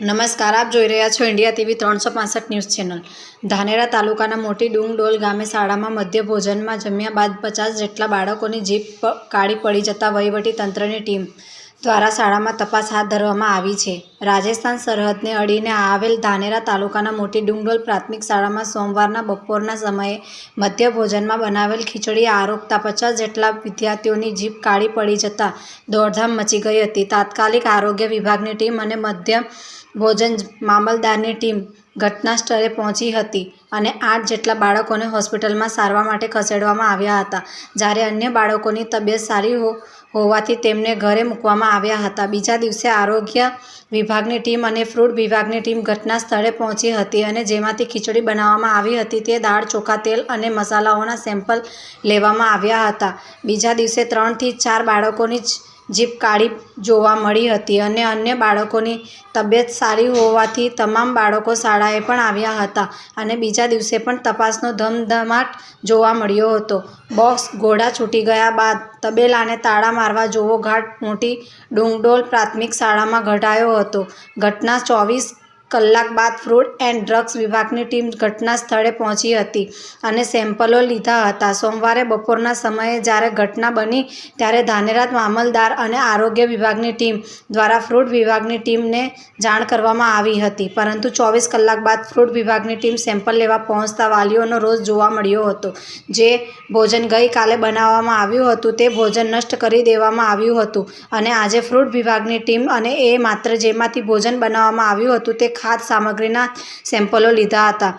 નમસ્કાર, આપ જોઈ રહ્યા છો ઇન્ડિયા ટીવી ત્રણસો પાસઠ ન્યૂઝ ચેનલ. ધાનેરા તાલુકાના મોટી ડુંગડોલ ગામે શાળામાં મધ્ય ભોજનમાં જમ્યા બાદ પચાસ જેટલા બાળકોની જીભ પ- કાળી પડી જતા વહીવટી તંત્રની ટીમ દ્વારા શાળામાં તપાસ હાથ ધરવામાં આવી છે. રાજસ્થાન સરહદને અડીને આવેલ ધાનેરા તાલુકાના મોટી ડુંગડોલ પ્રાથમિક શાળામાં સોમવારના બપોરના સમયે મધ્ય ભોજનમાં બનાવેલ ખીચડી આરોગતા પચાસ જેટલા વિદ્યાર્થીઓની જીભ કાળી પડી જતાં દોડધામ મચી ગઈ હતી. તાત્કાલિક આરોગ્ય વિભાગની ટીમ અને મધ્ય ભોજન મામલદારની ટીમ ઘટના સ્થળે પહોંચી હતી અને આઠ જેટલા બાળકોને હોસ્પિટલમાં સારવાર માટે ખસેડવામાં આવ્યા હતા. જ્યારે અન્ય બાળકોની તબિયત સારી હો, હોવાથી તેમને ઘરે મૂકવામાં આવ્યા હતા. બીજા દિવસે આરોગ્ય વિભાગની ટીમ અને ફ્રૂટ વિભાગની ટીમ ઘટના સ્થળે પહોંચી હતી અને જેમાંથી ખીચડી બનાવવામાં આવી હતી તે દાળ, ચોખા, તેલ અને મસાલાઓના સેમ્પલ લેવામાં આવ્યા હતા. બીજા દિવસે ત્રણથી ચાર બાળકોની જ જીભ કાળી જોવા મળી હતી અને અન્ય બાળકોની તબિયત સારી હોવાથી તમામ બાળકો શાળાએ પણ આવ્યા હતા અને બીજા દિવસે પણ તપાસનો ધમધમાટ જોવા મળ્યો હતો. બોક્સ ઘોડા છૂટી ગયા બાદ તબેલાને તાળા મારવા જોવો ઘાટ મોટી ડુંગડોલ પ્રાથમિક શાળામાં ઘટાયો હતો. ઘટના ચોવીસ કલાક બાદ ફ્રૂટ એન્ડ ડ્રગ્સ વિભાગની ટીમ ઘટના સ્થળે પહોંચી હતી અને સેમ્પલો લીધા હતા. સોમવારે બપોરના સમયે જ્યારે ઘટના બની ત્યારે ધાનેરાત મામલદાર અને આરોગ્ય વિભાગની ટીમ દ્વારા ફ્રૂટ વિભાગની ટીમને જાણ કરવામાં આવી હતી. પરંતુ ચોવીસ કલાક બાદ ફ્રૂટ વિભાગની ટીમ સેમ્પલ લેવા પહોંચતા વાલીઓનો રોષ જોવા મળ્યો હતો. જે ભોજન ગઈકાલે બનાવવામાં આવ્યું હતું તે ભોજન નષ્ટ કરી દેવામાં આવ્યું હતું અને આજે ફ્રૂટ વિભાગની ટીમ અને એ માત્ર જેમાંથી ભોજન બનાવવામાં આવ્યું હતું તે ખાદ્ય સામગ્રીના સેમ્પલો લીધા હતા.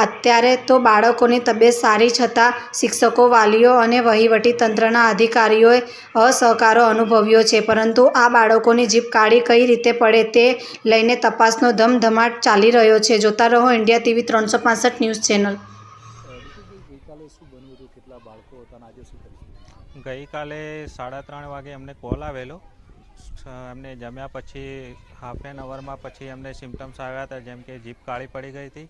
અત્યારે તો બાળકોની તબિયત સારી છતાં શિક્ષકો વાલીઓ અને વહીવટી તંત્રના અધિકારીઓએ અસહકારો અનુભવ્યો છે. પરંતુ આ બાળકોની જીભ કાળી કઈ રીતે પડે તે લઈને તપાસનો ધમધમાટ ચાલી રહ્યો છે. જોતા રહો ઇન્ડિયા ટીવી ત્રણસો પાસઠ ન્યૂઝ ચેનલ. ગઈકાલે સાડા ત્રણ વાગે અમને કોલ આવેલો. એમને જમ્યા પછી હાફ એન અવરમાં પછી એમને સિમ્ટમ્સ આવ્યા હતા, જેમ કે જીભ કાળી પડી ગઈ હતી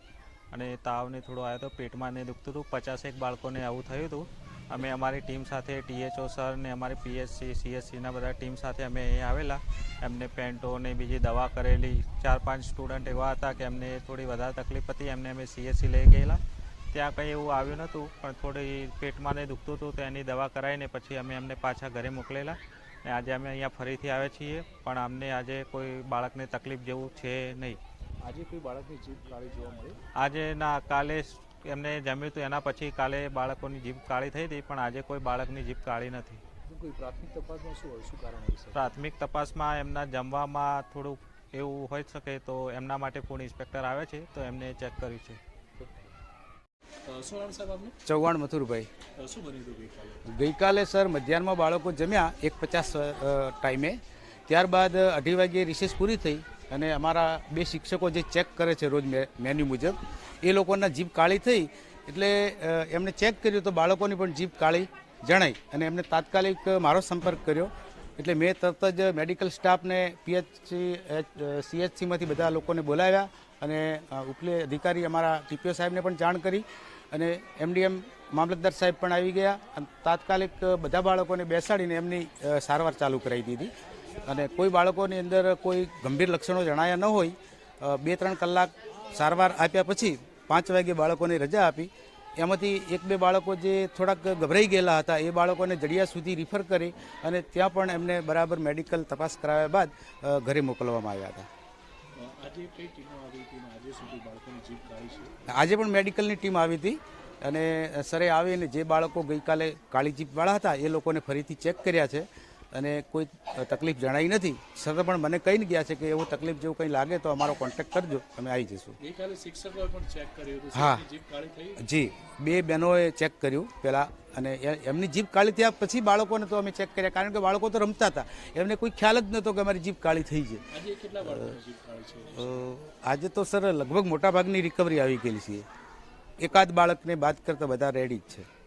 અને તાવને થોડો આવ્યો હતો પેટમાં ને દુખતું હતું. પચાસેક બાળકોને આવું થયું હતું. અમે અમારી ટીમ સાથે ટીએચઓ સર ને અમારી પીએચસી સીએસસીના બધા ટીમ સાથે અમે અહીં આવેલા. એમને પેન્ટો ને બીજી દવા કરેલી. ચાર પાંચ સ્ટુડન્ટ એવા હતા કે એમને થોડી વધારે તકલીફ હતી. એમને અમે સીએસસી લઈ ગયેલા. ત્યાં કંઈ એવું આવ્યું નહોતું, પણ થોડી પેટમાં ને દુખતું હતું, તો એની દવા કરાવીને પછી અમે એમને પાછા ઘરે મોકલેલા. ને આજે અમે અહીંયા ફરીથી આવ્યા છીએ પણ અમને આજે કોઈ બાળકને તકલીફ જેવું છે નહીં. આજે કોઈ બાળકની જીભ કાળી જોવા મળી? આજે ના કાલે એમને જમ્યું હતું એના પછી કાલે બાળકોની જીભ કાળી થઈ હતી પણ આજે કોઈ બાળકની જીભ કાળી નથી. પ્રાથમિક તપાસમાં શું હોય શું કારણ હોય શકે? પ્રાથમિક તપાસમાં એમના જમવામાં થોડુંક એવું હોઈ શકે તો એમના માટે ફૂડ ઇન્સ્પેક્ટર આવે છે તો એમને ચેક કર્યું છે. શું સાહેબ આપનું? ચૌહાણ મથુરભાઈ. શું બન્યું હતું ગઈકાલે? ગઈકાલે સર મધ્યાહનમાં બાળકો જમ્યા એક પચાસ ટાઈમે. ત્યારબાદ અઢી વાગ્યે રિસેસ પૂરી થઈ અને અમારા બે શિક્ષકો જે ચેક કરે છે રોજ મે- મેન્યુ મુજબ એ લોકોના જીભ કાળી થઈ એટલે એમણે ચેક કર્યું તો બાળકોની પણ જીભ કાળી જણાઈ અને એમને તાત્કાલિક મારો સંપર્ક કર્યો. એટલે મેં તરત જ મેડિકલ સ્ટાફને પીએચસી સીએચસીમાંથી બધા લોકોને બોલાવ્યા અને ઉપલે અધિકારી અમારા ટીપીઓ સાહેબને પણ જાણ કરી અને એમડીએમ મામલતદાર સાહેબ પણ આવી ગયા. અને, તાત્કાલિક બધા બાળકોને બેસાડીને એમની સારવાર ચાલુ કરાવી દીધી. અને કોઈ બાળકોની અંદર કોઈ ગંભીર લક્ષણો જણાયા ન હોય બે ત્રણ કલાક સારવાર આપ્યા પછી પાંચ વાગે બાળકોને રજા આપી. એમાંથી એક બે બાળકો જે થોડાક ગભરાઈ ગયેલા હતા, એ બાળકોને જડિયા સુધી રિફર કરી અને ત્યાં પણ એમને બરાબર મેડિકલ તપાસ કરાવ્યા બાદ ઘરે મોકલવામાં આવ્યા હતા. આજે કઈ ટીમો આવી હતી આજે સુધી બાળકોની જીભ કાળી છે? આજે પણ મેડિકલની ટીમ આવી હતી અને સરે આવીને જે બાળકો ગઈકાલે કાળી જીપવાળા હતા એ લોકોને ફરીથી ચેક કર્યા છે અને કોઈ તકલીફ જણાઈ નથી. સર પણ મને કહીને ગયા છે કે એવું તકલીફ જેવું કંઈ લાગે તો અમારો કોન્ટેક્ટ કરજો અમે આવી જઈશું. ગઈકાલે શિક્ષકોએ પણ ચેક કર્યું હા. જી બે બહેનોએ ચેક કર્યું. પહેલાં અને એમની જીભ કાળી થયા પછી બાળકોને તો અમે ચેક કર્યા. કારણ કે બાળકો તો રમતા હતા. એમને કોઈ ખ્યાલ જ નહોતો કે અમારી જીભ કાળી થઈ છે. આજે તો સર લગભગ મોટાભાગની રિકવરી આવી ગયેલી છે. એકાદ બાળકને બાદ કરતાં બધા રેડી જ છે.